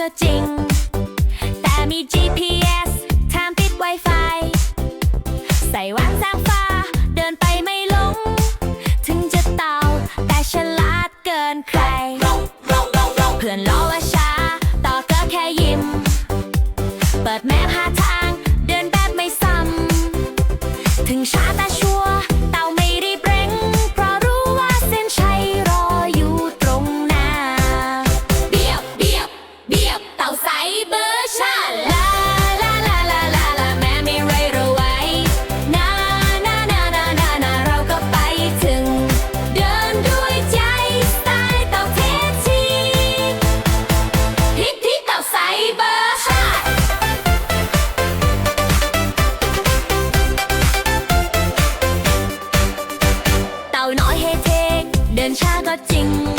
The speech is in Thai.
ก็จริง แต่มี GPS ทามติด Wi-Fi ใส่วางสร้างฟ้า เดินไปไม่หลง ถึงจะเต่าแต่ฉลาดเกินใคร เพื่อนล้อว่าช้า ต่อก็แค่ยิ้ม เปิดแมพหา นช้าก็จริง